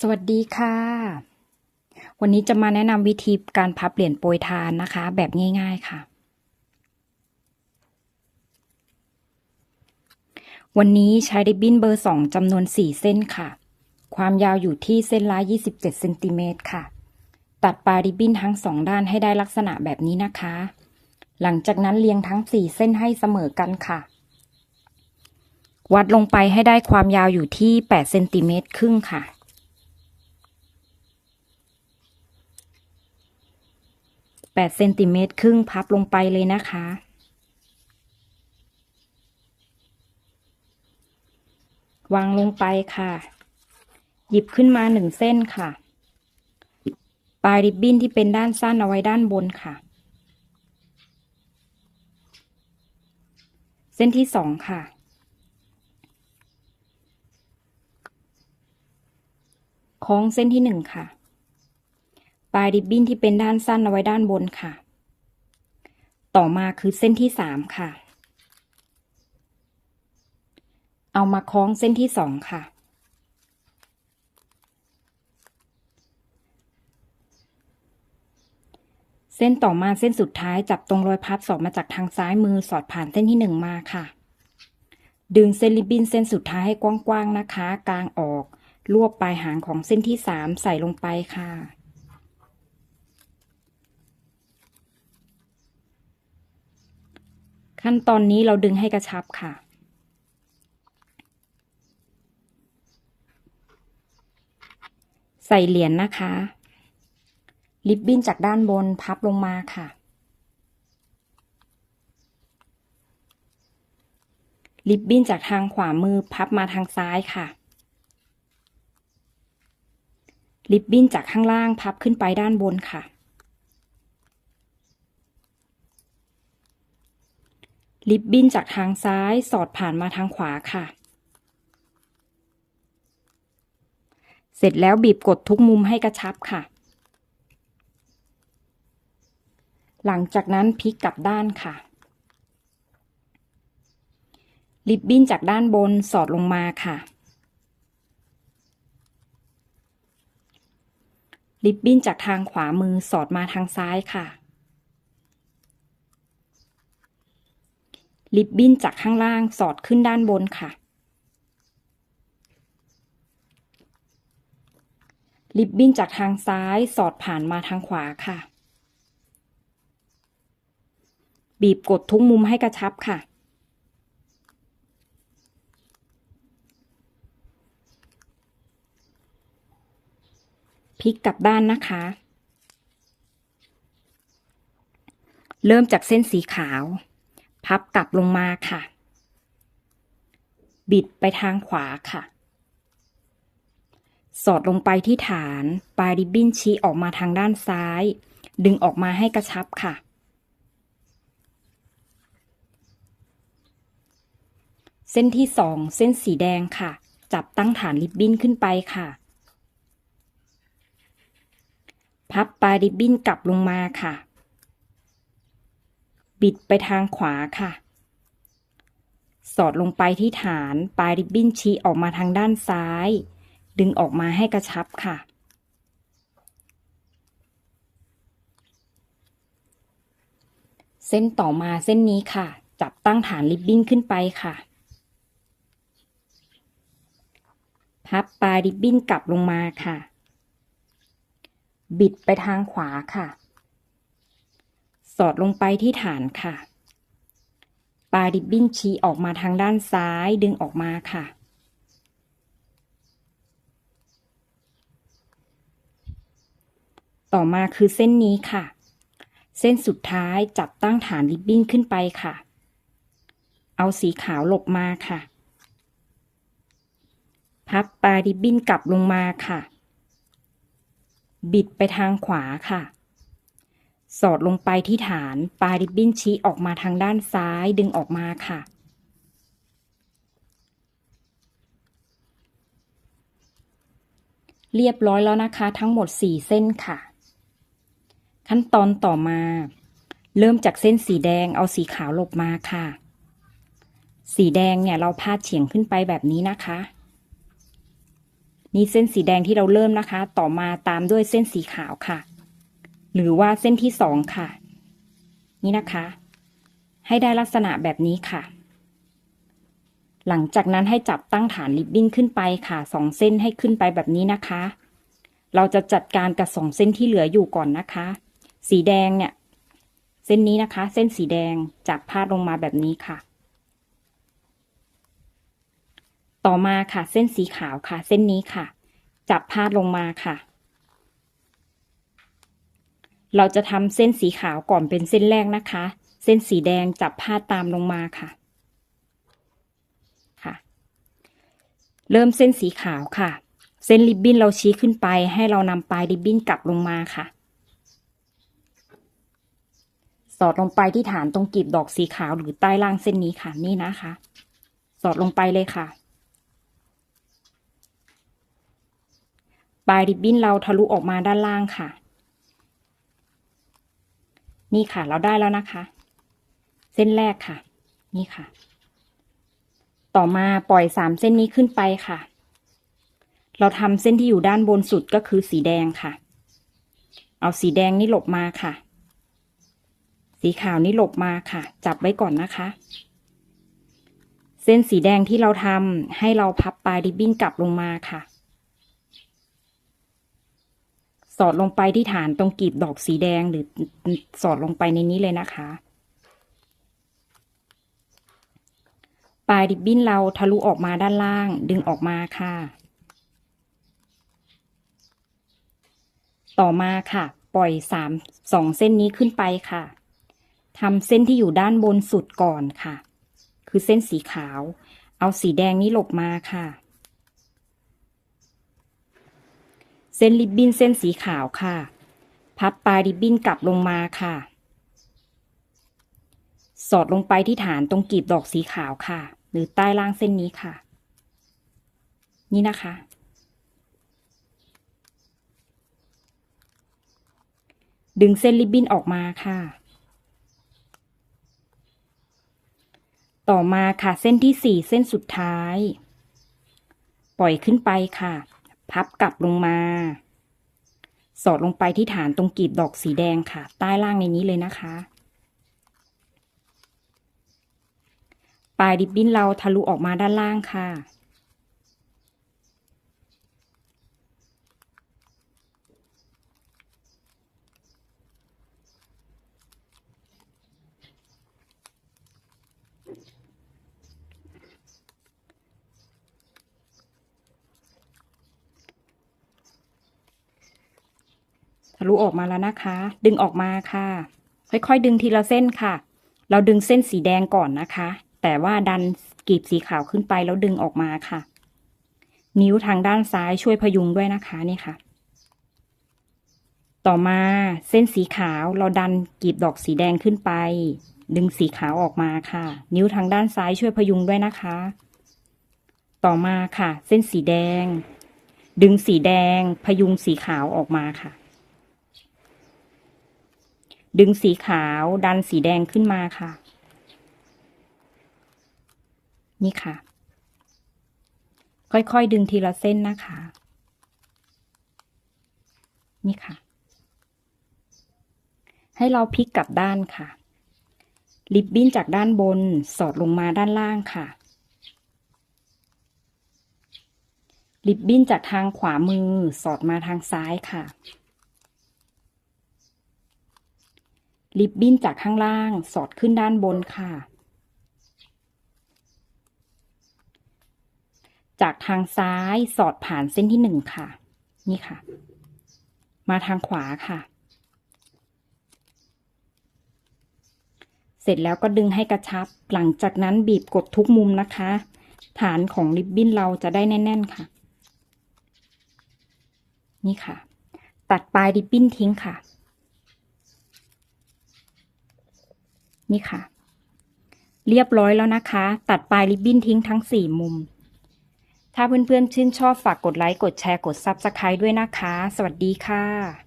สวัสดีค่ะ วันนี้จะมาแนะนำวิธีการพับเหรียญโปรยทานนะคะ แบบง่าย ๆค่ะ วันนี้ใช้ริบบิ้นเบอร์2จำนวน4เส้นค่ะ ความยาวอยู่ที่เส้นละ27เซนติเมตรค่ะ ตัดปลายริบบิ้นทั้งสองด้านให้ได้ลักษณะแบบนี้นะคะ หลังจากนั้นเรียงทั้ง4เส้นให้เสมอกันค่ะ วัดลงไปให้ได้ความยาวอยู่ที่8เซนติเมตรครึ่งค่ะ 8เซนติเมตรครึ่งพับลงไปเลยนะคะ วางลงไปค่ะ หยิบขึ้นมาหนึ่งเส้นค่ะ ปลายริบบิ้นที่เป็นด้านสั้นเอาไว้ด้านบนค่ะ เส้นที่สองค่ะคล้องเส้นที่หนึ่งค่ะ ลายริบบิ้นที่เป็นด้านสั้นเอาไว้ด้านบนค่ะ ต่อมาคือเส้นที่สามค่ะ เอามาคล้องเส้นที่สองค่ะ เส้นต่อมาเส้นสุดท้ายจับตรงรอยพับสอดมาจากทางซ้ายมือสอดผ่านเส้นที่หนึ่งมาค่ะ ดึงเส้นริบบิ้นเส้นสุดท้ายให้กว้างๆนะคะ กลางออก รวบปลายหางของเส้นที่สามใส่ลงไปค่ะ ขั้นตอนนี้เราดึงให้กระชับค่ะ ใส่เหรียญนะคะริบบิ้นจากด้านบนพับลงมาค่ะริบบิ้นจากทางขวามือพับมาทางซ้ายค่ะริบบิ้นจากข้างล่างพับขึ้นไปด้านบนค่ะ ริบบิ้นจากทางซ้ายสอดผ่านมาทางขวาค่ะ เสร็จแล้วบีบกดทุกมุมให้กระชับค่ะ หลังจากนั้นพลิกกลับด้านค่ะริบบิ้นจากด้านบนสอดลงมาค่ะริบบิ้นจากทางขวามือสอดมาทางซ้ายค่ะ ริบบิ้นจากข้างล่างสอดขึ้นด้านบนค่ะริบบิ้นจากทางซ้ายสอดผ่านมาทางขวาค่ะ บีบกดทุกมุมให้กระชับค่ะพลิกกลับด้านนะคะ เริ่มจากเส้นสีขาว พับกลับลงมาค่ะ บิดไปทางขวาค่ะ สอดลงไปที่ฐาน ปลายริบบิ้นชี้ออกมาทางด้านซ้าย ดึงออกมาให้กระชับค่ะ เส้นที่สองเส้นสีแดงค่ะ จับตั้งฐานริบบิ้นขึ้นไปค่ะพับปลายริบบิ้นกลับลงมาค่ะ บิดไปทางขวาค่ะ สอดลงไปที่ฐานปลายริบบิ้นชี้ออกมาทางด้านซ้าย ดึงออกมาให้กระชับค่ะ เส้นต่อมาเส้นนี้ค่ะ จับตั้งฐานริบบิ้นขึ้นไปค่ะ พับปลายริบบิ้นกลับลงมาค่ะ บิดไปทางขวาค่ะ สอดลงไปที่ฐานค่ะ ปลายริบบิ้นชี้ออกมาทางด้านซ้ายดึงออกมาค่ะ ต่อมาคือเส้นนี้ค่ะ เส้นสุดท้ายจับตั้งฐานริบบิ้นขึ้นไปค่ะ เอาสีขาวหลบมาค่ะ พับปลายริบบิ้นกลับลงมาค่ะ บิดไปทางขวาค่ะ สอดลงไปที่ฐาน ปลายริบบิ้นชี้ออกมาทางด้านซ้ายดึงออกมาค่ะ เรียบร้อยแล้วนะคะ ทั้งหมด 4 เส้นค่ะ ขั้นตอนต่อมา เริ่มจากเส้นสีแดงเอาสีขาวหลบมาค่ะ สีแดงเนี่ยเราพาดเฉียงขึ้นไปแบบนี้นะคะนี่เส้นสีแดงที่เราเริ่มนะคะ ต่อมาตามด้วยเส้นสีขาวค่ะ หรือว่าเส้นที่สองค่ะ นี่นะคะ ให้ได้ลักษณะแบบนี้ค่ะ หลังจากนั้นให้จับตั้งฐานริบบิ้นขึ้นไปค่ะสองเส้นให้ขึ้นไปแบบนี้นะคะ เราจะจัดการกับสองเส้นที่เหลืออยู่ก่อนนะคะ สีแดงเนี่ย เส้นนี้นะคะ เส้นสีแดงจับพาดลงมาแบบนี้ค่ะ ต่อมาค่ะ เส้นสีขาวค่ะ เส้นนี้ค่ะ จับพาดลงมาค่ะ เราจะทำเส้นสีขาวก่อนเป็นเส้นแรกนะคะ เส้นสีแดงจับพาตามลงมาค่ะ ค่ะ เริ่มเส้นสีขาวค่ะ เส้นริบบิ้นเราชี้ขึ้นไป ให้เรานำปลายริบบิ้นกลับลงมาค่ะ สอดลงไปที่ฐานตรงกลีบดอกสีขาวหรือใต้ล่างเส้นนี้ค่ะ นี่นะคะ สอดลงไปเลยค่ะปลายริบบิ้นเราทะลุออกมาด้านล่างค่ะ นี่ค่ะ เราได้แล้วนะคะ เส้นแรกค่ะ นี่ค่ะ ต่อมาปล่อยสามเส้นนี้ขึ้นไปค่ะ เราทำเส้นที่อยู่ด้านบนสุดก็คือสีแดงค่ะ เอาสีแดงนี่หลบมาค่ะ สีขาวนี่หลบมาค่ะ จับไว้ก่อนนะคะ เส้นสีแดงที่เราทำให้เราพับปลายริบบิ้นกลับลงมาค่ะ สอดลงไปที่ฐานตรงกลีบดอกสีแดงหรือสอดลงไปในนี้เลยนะคะ ปลายริบบิ้นเราทะลุออกมาด้านล่าง ดึงออกมาค่ะ ต่อมาค่ะ ปล่อยสามสองเส้นนี้ขึ้นไปค่ะทำเส้นที่อยู่ด้านบนสุดก่อนค่ะ คือเส้นสีขาว เอาสีแดงนี้หลบมาค่ะ เส้นริบบิ้นเส้นสีขาวค่ะ พับปลายริบบิ้นกลับลงมาค่ะ สอดลงไปที่ฐานตรงกลีบดอกสีขาวค่ะ หรือใต้ล่างเส้นนี้ค่ะ นี่นะคะ ดึงเส้นริบบิ้นออกมาค่ะต่อมาค่ะเส้นที่สี่เส้นสุดท้าย ปล่อยขึ้นไปค่ะ พับกลับลงมา สอดลงไปที่ฐานตรงกลีบดอกสีแดงค่ะ ใต้ล่างในนี้เลยนะคะ ปลายดิบบิ้นเราทะลุออกมาด้านล่างค่ะ ทะลุออกมาแล้วนะคะ ดึงออกมาค่ะ ค่อยๆ ดึงทีละเส้นค่ะ เราดึงเส้นสีแดงก่อนนะคะ แต่ว่าดันกลีบสีขาวขึ้นไปแล้วดึงออกมาค่ะ นิ้วทางด้านซ้ายช่วยพยุงด้วยนะคะนี่ค่ะ ต่อมาเส้นสีขาวเราดันกลีบดอกสีแดงขึ้นไป ดึงสีขาวออกมาค่ะ นิ้วทางด้านซ้ายช่วยพยุงด้วยนะคะ ต่อมาค่ะ เส้นสีแดง ดึงสีแดงพยุงสีขาวออกมาค่ะ ดึงสีขาวดันสีแดงขึ้นมาค่ะ นี่ค่ะ ค่อยๆดึงทีละเส้นนะคะ นี่ค่ะ ให้เราพลิกกลับด้านค่ะ ริบบิ้นจากด้านบนสอดลงมาด้านล่างค่ะริบบิ้นจากทางขวามือสอดมาทางซ้ายค่ะ ริบบิ้นจากข้างล่างสอดขึ้นด้านบนค่ะ จากทางซ้ายสอดผ่านเส้นที่หนึ่งค่ะ นี่ค่ะ มาทางขวาค่ะ เสร็จแล้วก็ดึงให้กระชับ หลังจากนั้นบีบกดทุกมุมนะคะ ฐานของริบบิ้นเราจะได้แน่น ๆค่ะ นี่ค่ะ ตัดปลายริบบิ้นทิ้งค่ะ นี่ค่ะ เรียบร้อยแล้วนะคะ ตัดปลายริบบิ้นทิ้งทั้งสี่มุม ถ้าเพื่อนๆชื่นชอบฝากกดไลค์ กดแชร์ กด Subscribe ด้วยนะคะ สวัสดีค่ะ